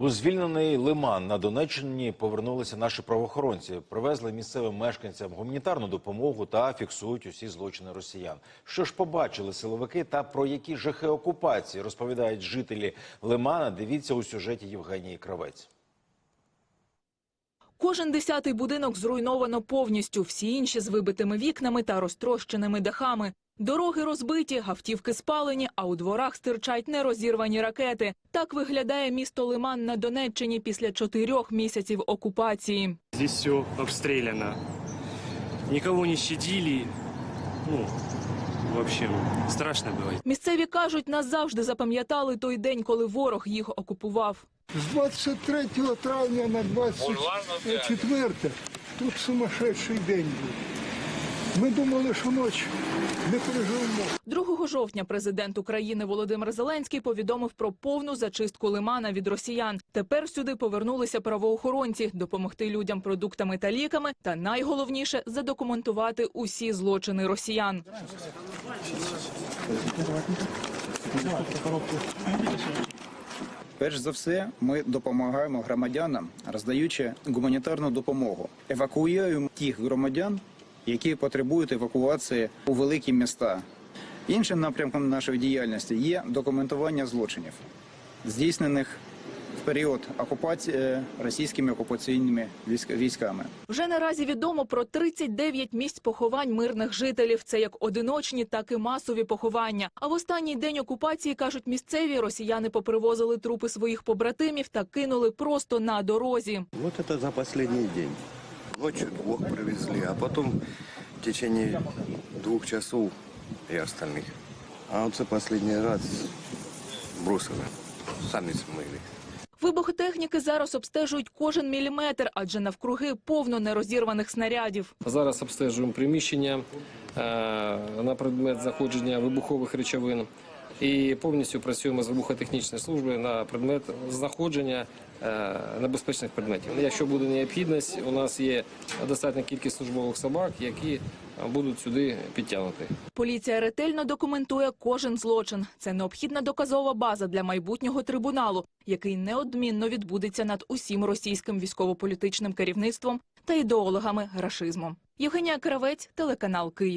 У звільнений лиман на Донеччині повернулися наші правоохоронці. Привезли місцевим мешканцям гуманітарну допомогу та фіксують усі злочини росіян. Що ж побачили силовики та про які жахи окупації розповідають жителі лимана. Дивіться у сюжеті Євгенії Кравець. Кожен десятий будинок зруйновано повністю, всі інші з вибитими вікнами та розтрощеними дахами. Дороги розбиті, автівки спалені, а у дворах стирчать нерозірвані ракети. Так виглядає місто Лиман на Донеччині після чотирьох місяців окупації. Здесь все обстреляно. Никого не щадили. Ну, в общем, страшно было. Місцеві кажуть, назавжди запам'ятали той день, коли ворог їх окупував. З 23 травня на 24 тут сумасшедший день був. Ми думали, що ніч не переживемо. 2 жовтня президент України Володимир Зеленський повідомив про повну зачистку лимана від росіян. Тепер сюди повернулися правоохоронці допомогти людям продуктами та ліками, та найголовніше задокументувати усі злочини росіян. Перш за все, ми допомагаємо громадянам, роздаючи гуманітарну допомогу. Евакуюємо тих громадян, які потребують евакуації у великі міста. Іншим напрямком нашої діяльності є документування злочинів, здійснених в період окупації е, російськими окупаційними військ- військами. Вже наразі відомо про 39 місць поховань мирних жителів. Це як одиночні, так і масові поховання. А в останній день окупації кажуть місцеві, росіяни попривозили трупи своїх побратимів та кинули просто на дорозі. Вот это за последний день. Ночью двух привезли, а потом в течение двух часов и остальных. А вот это последний раз бросили. Сами смыли. Вибухотехніки зараз обстежують кожен міліметр, адже навкруги повно нерозірваних снарядів. Зараз обстежуємо приміщення е, на предмет знаходження вибухових речовин і повністю працюємо з вибухотехнічною службою на предмет знаходження е, небезпечних предметів. Якщо буде необхідність, у нас є достатня кількість службових собак, які будуть сюди підтягнути. Поліція ретельно документує кожен злочин. Це необхідна доказова база для майбутнього трибуналу, який неодмінно відбудеться над усім російським військово-політичним керівництвом та ідеологами рашизму. Євгенія Кравець, телеканал Київ.